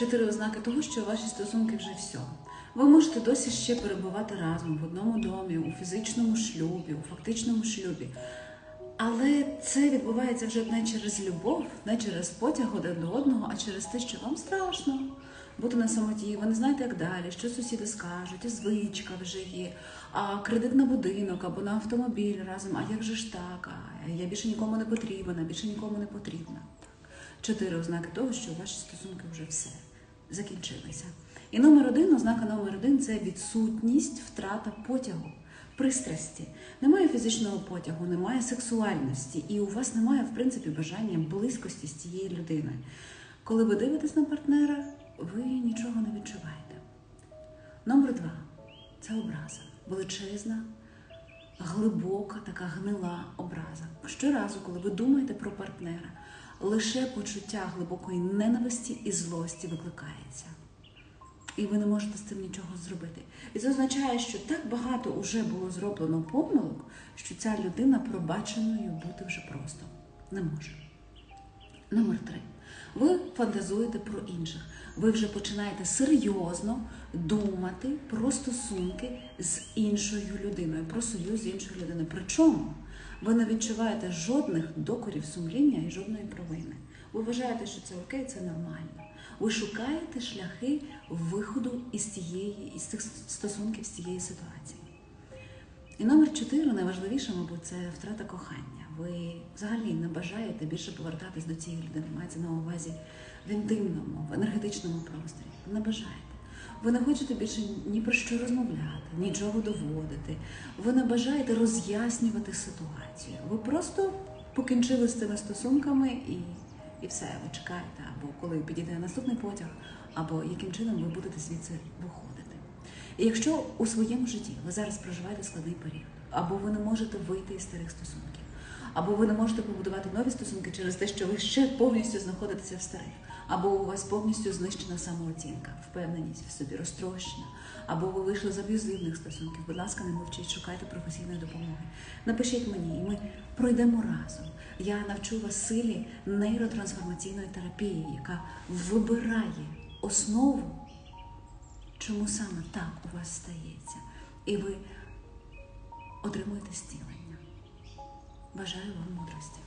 чотири ознаки того, що ваші стосунки вже все. Ви можете досі ще перебувати разом в одному домі, у фізичному шлюбі, у фактичному шлюбі. Але це відбувається вже не через любов, не через потяг один до одного, а через те, що вам страшно бути на самоті. Ви не знаєте, як далі, що сусіди скажуть, а звичка вже є, а кредит на будинок або на автомобіль разом. А як же ж так? А я більше нікому не потрібна, більше нікому не потрібна. Чотири ознаки того, що ваші стосунки вже все закінчилися. І номер один, ознака номер один це відсутність втрата потягу, пристрасті. Немає фізичного потягу, немає сексуальності, і у вас немає, в принципі, бажання близькості з цією людиною. Коли ви дивитесь на партнера, ви нічого не відчуваєте. Номер два це образа. Величезна, глибока, така гнила образа. Щоразу, коли ви думаєте про партнера, лише почуття глибокої ненависті і злості викликається. І ви не можете з цим нічого зробити. І це означає, що так багато вже було зроблено помилок, що ця людина пробаченою бути вже просто не може. Номер три. Ви фантазуєте про інших. Ви вже починаєте серйозно думати про стосунки з іншою людиною, про союз з іншою людиною. Причому ви не відчуваєте жодних докорів сумління і жодної провини. Ви вважаєте, що це окей, це нормально. Ви шукаєте шляхи виходу із цієї, із цих стосунків з цієї ситуації. І номер чотири, найважливіше, мабуть, це втрата кохання. Ви взагалі не бажаєте більше повертатись до цієї людини. Мається на увазі в інтимному, в енергетичному просторі. Не бажаєте. Ви не хочете більше ні про що розмовляти, нічого доводити. Ви не бажаєте роз'яснювати ситуацію. Ви просто покінчили з цими стосунками і, і все, ви чекаєте, або коли підійде наступний потяг, або яким чином ви будете звідси виходити. І якщо у своєму житті ви зараз проживаєте складний період, або ви не можете вийти із старих стосунків, або ви не можете побудувати нові стосунки через те, що ви ще повністю знаходитеся в старих, або у вас повністю знищена самооцінка, впевненість в собі розтрощена, або ви вийшли з аб'юзивних стосунків. Будь ласка, не мовчіть, шукайте професійної допомоги. Напишіть мені, і ми пройдемо разом. Я навчу вас силі нейротрансформаційної терапії, яка вибирає основу, чому саме так у вас стається, і ви отримуєте зцілення. Бажаю вам мудрості.